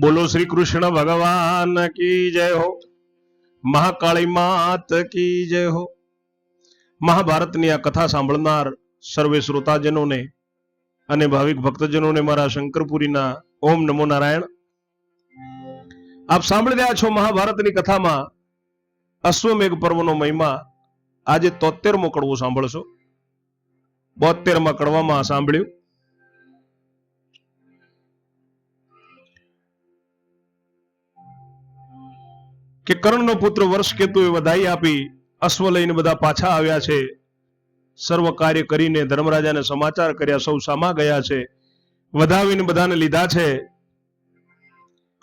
બોલો શ્રી કૃષ્ણ ભગવાન કી જય હો? મહાકાળી માત કી જય હો? મહાભારતની આ કથા સાંભળનાર સર્વે શ્રોતાજનોને અને ભાવિક ભક્તજનોને મારા શંકરપુરીના ઓમ નમો નારાયણ. આપ સાંભળી રહ્યા છો મહાભારતની કથામાં અશ્વમેઘ પર્વનો મહિમા આજે તોતેરમો કડવો સાંભળશો. બોતેરમાં કડવામાં સાંભળ્યું. કે કર્ણનો પુત્ર વર્ષ કેતુએ વધાઈ આપી, અશ્વ લઈને બધા પાછા આવ્યા છે. સર્વ કાર્ય કરીને ધર્મરાજાને સમાચાર કર્યા, સૌ સામા ગયા છે. વધાવીને બધાને લીધા છે.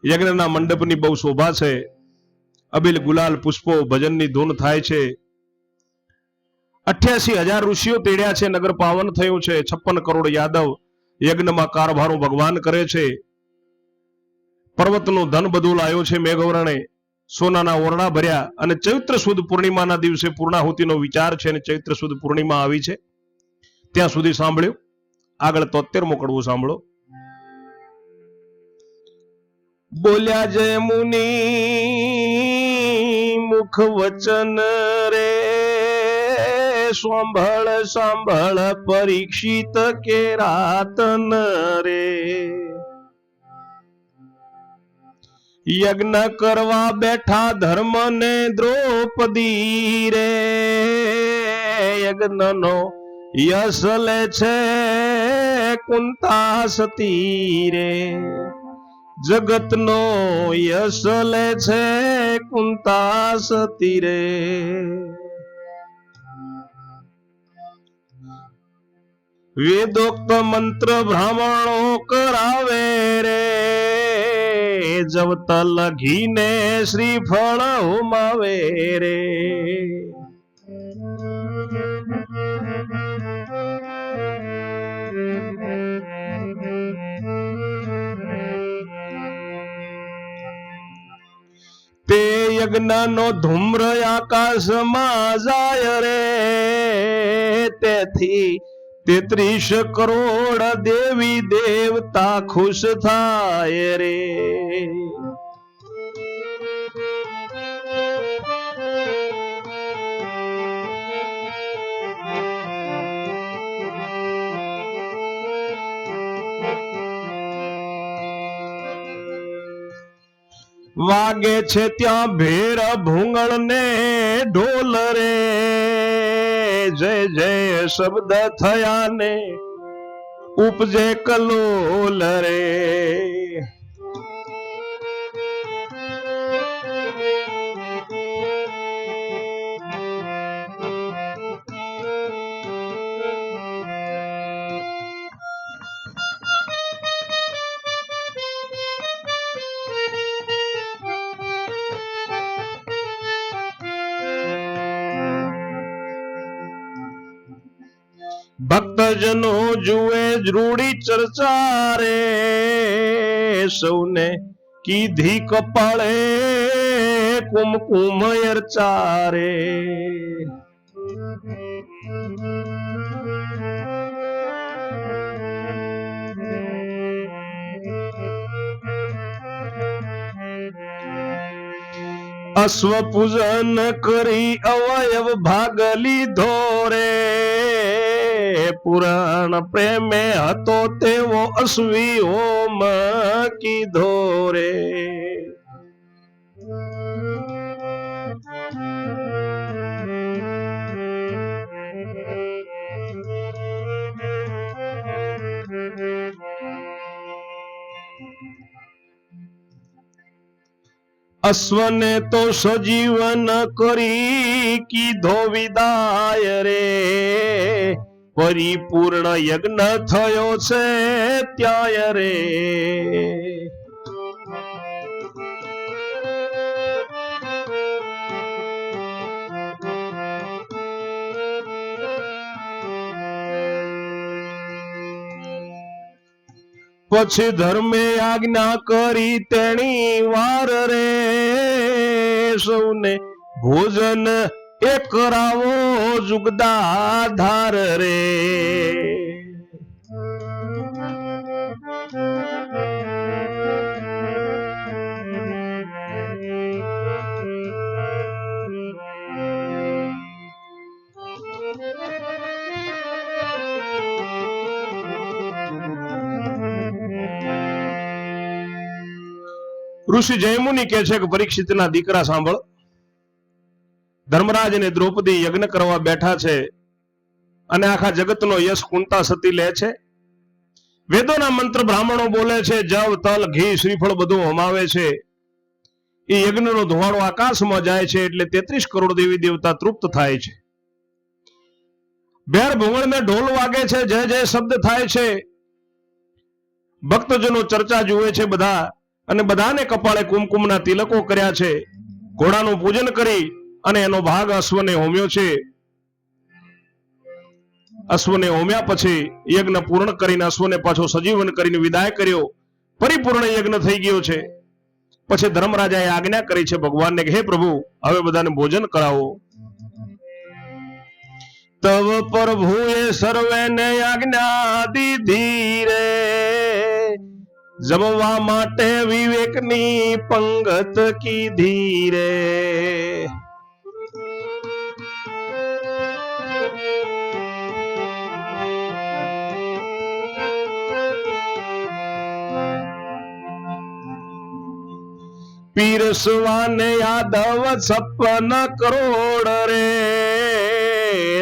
યજ્ઞના મંડપની બહુ શોભા છે. અબિલ ગુલાલ પુષ્પો ભજનની ધૂન થાય છે. અઠ્યાસી હજાર ઋષિઓ તેડ્યા છે. નગર પાવન થયું છે. છપ્પન કરોડ યાદવ યજ્ઞમાં કારભારો ભગવાન કરે છે. પર્વતનું ધન બધું લાયો છે મેઘવરણે. સોનાના ઓરડા ભર્યા અને ચૈત્ર સુદ પૂર્ણિમાના દિવસે પૂર્ણાહુતિનો વિચાર છે અને ચૈત્ર સુદ પૂર્ણિમા આવી છે. ત્યાં સુધી સાંભળ્યું. આગળ તોતેર મોકળવું સાંભળો. બોલ્યા જય મુનિ, મુખ વચન રે સાંભળ સાંભળ, પરીક્ષિત કે રાતન રે. યજ્ઞ કરવા બેઠા ધર્મ ને દ્રૌપદી રે. યજ્ઞનો યશ લે છે કુંતા સતી રે. જગતનો યશ લે છે કુંતા સતી રે. વેદોક્ત મંત્ર બ્રાહ્મણો કરાવે રે. જવત લઘીને શ્રીફળ ઉમાવે રે. તે યજ્ઞનો ધૂમ્ર આકાશમાં જાય રે. તેથી તેત્રીસ કરોડ દેવી દેવતા ખુશ થાય રે. વાગે છે ત્યાં ભેર ભૂંગળ ને ઢોલ રે. જય જય શબ્દ થયા ને ઉપજે કલોલ રે. ભક્તજનો જુએ રૂડી ચર્ચા રે સૌને કીધી કપાળે, કુમકુમ અર્ચા અશ્વ પૂજન કરી અવયવ ભાગ લીધો રે. પુરાણ પ્રેમે હતો તેવો અશ્વી હોમ કીધો રે અશ્વને તો સજીવન કરી કીધો વિદાય રે પરિપૂર્ણ યજ્ઞ થયો છે ત્યાય રે. પછી ધર્મે આજ્ઞા કરી તેણી વાર રે સૌને ભોજન એ કરાવો જુગદાધાર રે. ઋષિ જયમુની કે છે કે પરીક્ષિતના દીકરા સાંભળ. ધર્મરાજ અને દ્રૌપદી યજ્ઞ કરવા બેઠા છે અને આખા જગતનો યશ કુંતા સતી લે છે. વેદોના મંત્ર બ્રાહ્મણો બોલે છે, જવ, તલ, ઘી, શ્રીફળ બધું હમાવે છે. એ યજ્ઞનો ધુવાળો આકાશમાં જાય છે એટલે તેત્રીસ કરોડ દેવી દેવતા તૃપ્ત થાય છે. બેર ભૂંગળને ઢોલ વાગે છે, જય જય શબ્દ થાય છે. ભક્તજનો ચર્ચા જુએ છે બધા અને બધાને કપાળે કુમકુમના તિલકો કર્યા છે. ઘોડાનું પૂજન કરી અને એનો ભાગ અશ્વને હોમ્યો છે. અશ્વને હોમ્યા પછી યજ્ઞ પૂર્ણ કરીને અશ્વને પાછો સજીવન કરીને વિદાય કર્યો. પરિપૂર્ણ યજ્ઞ થઈ ગયો છે. પછી ધર્મરાજાએ આજ્ઞા કરી છે ભગવાનને કે, હે પ્રભુ, હવે બધાને ભોજન કરાવો. તવ પ્રભુએ સર્વેને આજ્ઞા દીધી રે. જમવા માટે વિવેકની પંગત કીધી રે. પીરસવાને યાદવ છપ્પન કરોડ રે.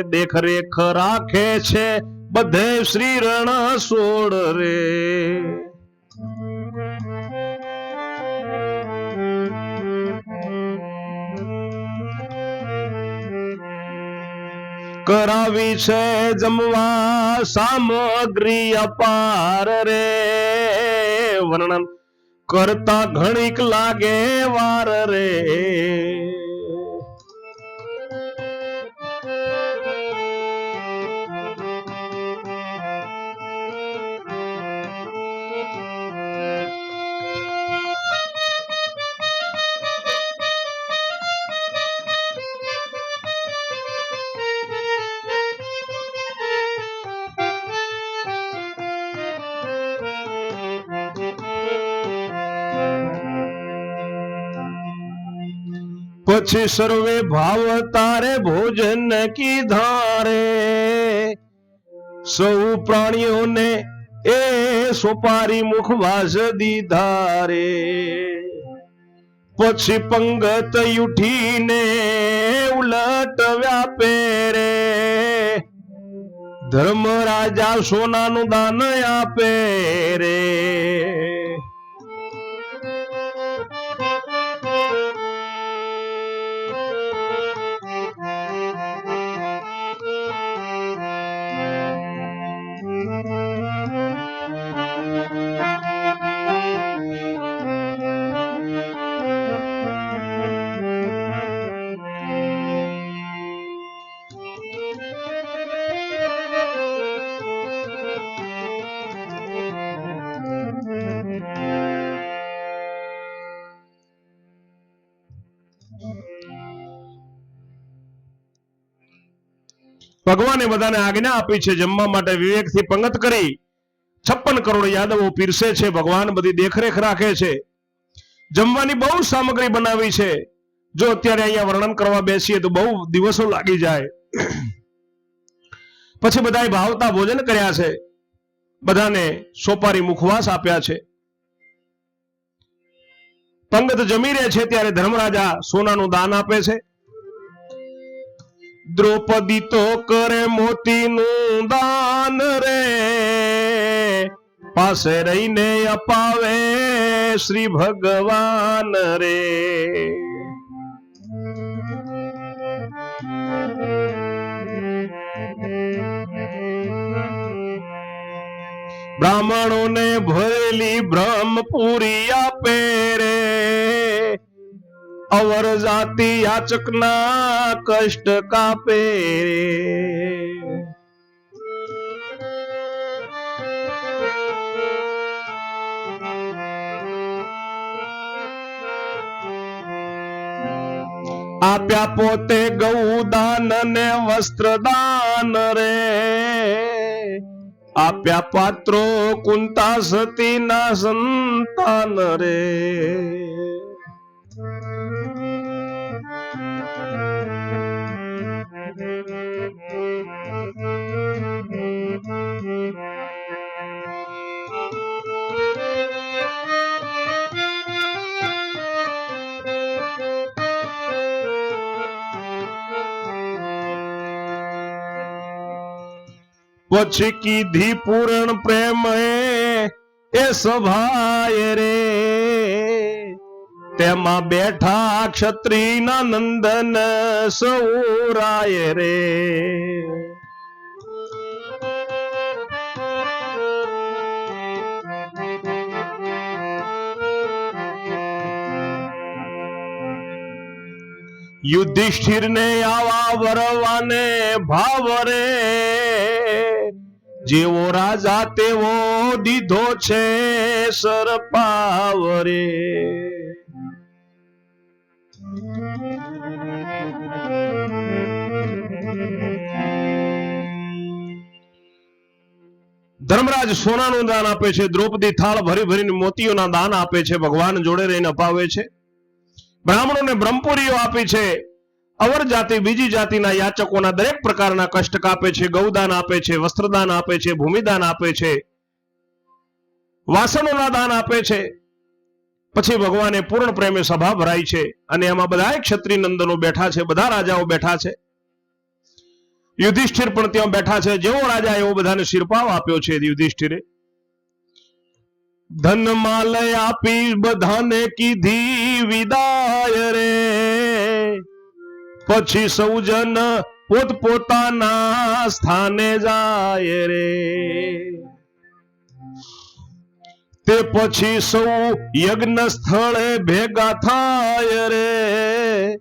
દેખરેખ રાખે છે બધે શ્રી રણ સોડ રે. કરાવી છે જમવા સામગ્રી અપાર રે. વર્ણન કરતા ઘણીક લાગે વાર રે. પછી સર્વે ભાવ તારે ભોજન કી ધારે. સૌ પ્રાણીઓને એ સોપારી મુખવાસ દીધા રે પછી પંગત ઉઠીને ઉલટ વ્યાપે રે ધર્મ રાજા સોનાનું દાન આપે રે ભગવાને બધાને આજ્ઞા આપી છે, જમવા માટે વિવેકથી પંગત કરી છપ્પન કરોડ યાદવો પીરસે છે, ભગવાન બધી દેખરેખ રાખે છે. જમવાની બહુ સામગ્રી બનાવી છે. જો અત્યારે અહીંયા વર્ણન કરવા બેસીએ તો બહુ દિવસો લાગી જાય. પછી બધાએ ભાવતા ભોજન કર્યા છે. બધાને સોપારી મુખવાસ આપ્યા છે. પંગત જમી રહે છે, ત્યારે ધર્મરાજા સોનાનું દાન આપે છે. દ્રૌપદી તો કરે મોતીનું દાન રે. પાસે રહીને અપાવે શ્રી ભગવાન રે. બ્રાહ્મણોને ભરેલી બ્રહ્મપુરી આપે રે. અવર જાતિ યાચકના કષ્ટ કાપે આપ્યા પોતે ગૌદાન ને વસ્ત્રદાન રે. આપ્યા પાત્રો કુંતા સતી ના સંતાન રે. પછી કીધી પૂરણ પ્રેમ એ સભાય રે. તેમાં બેઠા ક્ષત્રિયના નંદન સૌરાય રે. યુધિષ્ઠિર ને આવા વરવાને ભાવ રે. જેવો રાજા તેવો દીધો છે સરપાવ રે ધર્મરાજ સોનાનું દાન આપે છે, દ્રૌપદી થાળ ભરી ભરીને મોતીઓના દાન આપે છે, ભગવાન જોડે રહીને અપાવે છે. બ્રાહ્મણોને બ્રહ્મપુરીઓ આપી છે. અવર જાતિ બીજી જાતિના યાચકોના દરેક પ્રકારના કષ્ટ કાપે છે, ગૌદાન આપે છે, વસ્ત્રદાન આપે છે, ભૂમિદાન આપે છે વાસણોના દાન આપે છે. પછી ભગવાને પૂર્ણ પ્રેમે સભા ભરાઈ છે અને એમાં બધા ક્ષત્રિય નંદનો બેઠા છે, બધા રાજાઓ બેઠા છે. યુધિષ્ઠિર પણ ત્યાં બેઠા છે, જેવો રાજા એવો બધાને શિરપાવ આપ્યો છે યુધિષ્ઠિરે. ધન માલય આપી બધાને કીધી વિદાય રે. પછી સૌજન પોતપોતાના સ્થાને જાય રે. તે પછી સૌ યજ્ઞ સ્થળે ભેગા થાય રે.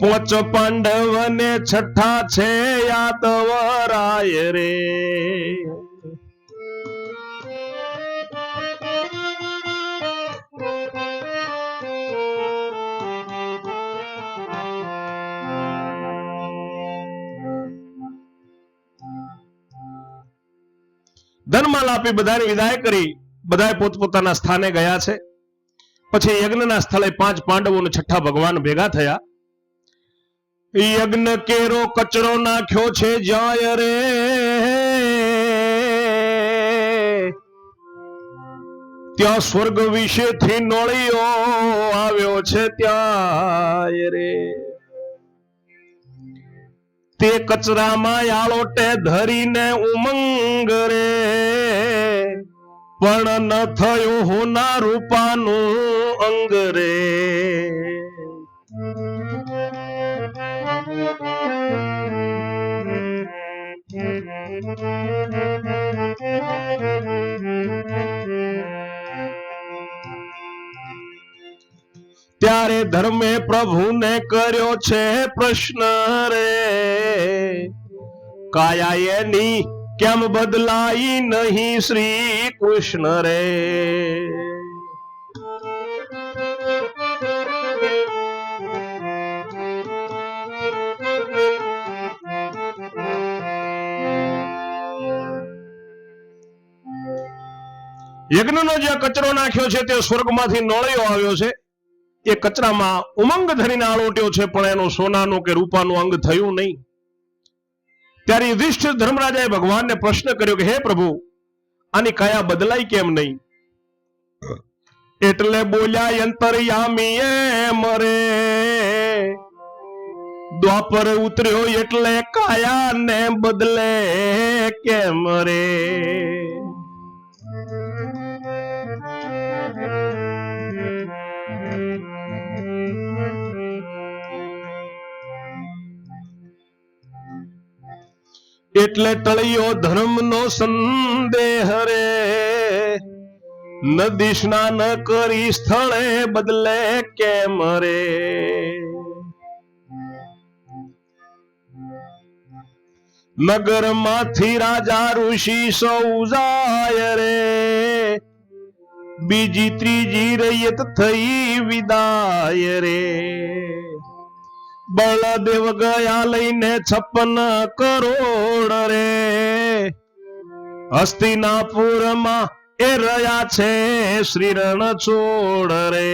પોચ પાંડવ ને છઠ્ઠા છે યાદવરાય રે. ધનમાલ આપી બધાને વિદાય કરી. બધા પોતપોતાના સ્થાને ગયા છે. પછી યજ્ઞના સ્થળે પાંચ પાંડવો અને છઠ્ઠા ભગવાન ભેગા થયા. યજ્ઞ કેરો કચરો નાખ્યો છે, જય રે. ત્યાં સ્વર્ગ વિશેથી નોળિયો આવ્યો છે, ત્યાં રે. તે કચરામાં આળોટે ધરીને ઉમંગ રે. પણ ન થયું હોના રૂપાનું અંગ રે. ત્યારે ધર્મે પ્રભુને કર્યો છે પ્રશ્ન રે. કાયા એની કેમ બદલાઈ નહીં શ્રી કૃષ્ણ રે? યજ્ઞનો જે કચરો નાખ્યો છે તે સ્વર્ગમાંથી નળિયો આવ્યો છે. એ કચરામાં ઉમંગ ધરીને આળોટ્યો છે, પણ એનું સોનાનું કે રૂપાનું અંગ થયું નહીં. ત્યારે યુધિષ્ઠિર ધર્મરાજાએ ભગવાનને પ્રશ્ન કર્યો કે, હે પ્રભુ, આની કાયા બદલાય કેમ નહીં? એટલે બોલ્યા અંતરયામી એમ રે દ્વાપર ઉતર્યો એટલે કાયા ને બદલે કેમ રે? એટલે ટળિયો ધર્મનો સંદેહ રે. નદી સ્નાન કરી સ્થળે બદલે કેમ રે? નગરમાંથી રાજા ઋષિ સૌ જાય રે. બીજી ત્રીજી રૈયત થઈ વિદાય રે. બળદેવ ગયા લઈને છપ્પન કરોડ રે. હસ્તિનાપુરમાં એ રહ્યા છે શ્રી રણછોડ રે.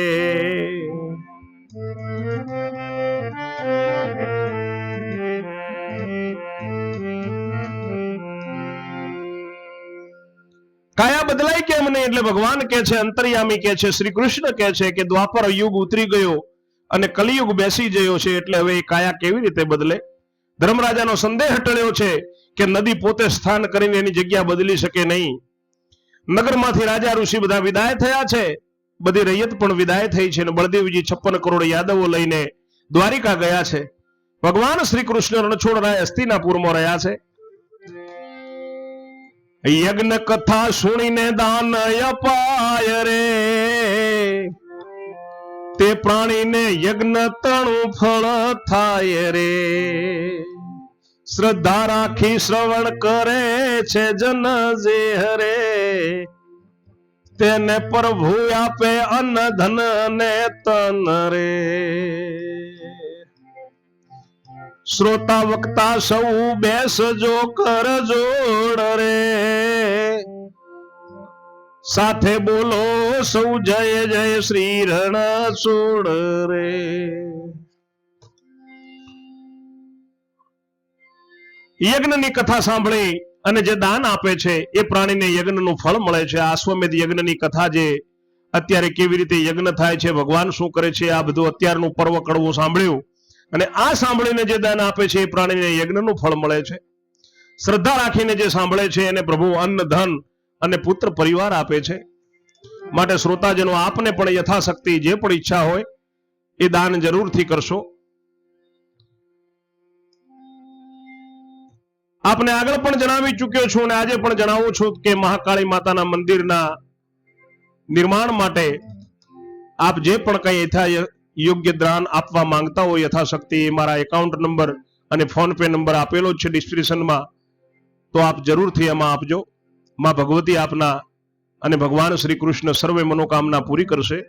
કાયા બદલાય કેમ નહીં? એટલે ભગવાન કે છે, અંતર્યામી કે છે, શ્રી કૃષ્ણ કે છે કે દ્વાપર યુગ ઉતરી ગયો. અને કલિયુગ બેસી ગયો છે એટલે હવે એ કાયા કેવી રીતે બદલે? ધર્મરાજાનો સંદેહ ટળ્યો છે કે નદી પોતે સ્થાન કરીને એની જગ્યા બદલી શકે નહીં. નગરમાંથી રાજા ઋષિ બધા વિદાય થયા છે. બધી રૈયત પણ વિદાય થઈ છે અને બળદેવજી છપ્પન કરોડ યાદવો લઈને દ્વારિકા ગયા છે. ભગવાન શ્રી કૃષ્ણ રણછોડરાય હસ્તિનાપુરમાં રહ્યા છે. યજ્ઞ કથા સુણીને દાન અપાય રે. તે પ્રાણીને યજ્ઞ તણું ફળ થાય રે. શ્રદ્ધા રાખી શ્રવણ કરે છે જન જે હરે. તેને પ્રભુ આપે અન્ન ધન ને તન રે. શ્રોતા વક્તા સૌ બેસજો કર જોડ રે. સાથે બોલો સૌ જય જય શ્રી રણછોડ રે. યજ્ઞની કથા સાંભળી અને જે દાન આપે છે એ પ્રાણીને યજ્ઞનું ફળ મળે છે. આ અશ્વમેધ યજ્ઞની કથા જે અત્યારે કેવી રીતે યજ્ઞ થાય છે, ભગવાન શું કરે છે, આ બધું અત્યારનું પર્વ કડવું સાંભળ્યું અને આ સાંભળીને જે દાન આપે છે એ પ્રાણીને યજ્ઞનું ફળ મળે છે. શ્રદ્ધા રાખીને જે સાંભળે છે એને પ્રભુ અન્ન ધન અને પુત્ર પરિવાર આપે છે. માટે શ્રોતાજનો આપને પણ યથાશક્તિ જે પણ ઈચ્છા હોય, એ દાન જરૂરથી કરશો. આપને આગળ પણ જણાવી ચૂક્યો છું અને આજે પણ જણાવું છું કે મહાકાળી માતાના મંદિરના નિર્માણ માટે આપ જે પણ કંઈ યથા યોગ્ય દાન આપવા માંગતા હોય યથાશક્તિ મારા એકાઉન્ટ નંબર અને ફોન પે નંબર આપેલો છે ડિસ્ક્રિપ્શનમાં, તો આપ જરૂરથી એમાં આપજો. માં ભગવતી આપના અને ભગવાન શ્રી કૃષ્ણ સર્વે મનોકામના પૂરી કરશે.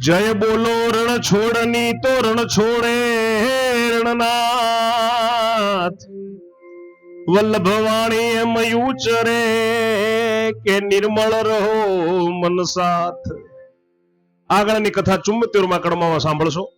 જય બોલો રણ છોડની તો રણ છોડે રણનાથ. વલ્લભવાણી એમ ઉચરે કે નિર્મળ રહો મન સાથ આગળની કથા ચુંબત્યોરમાં કડમામાં સાંભળશો.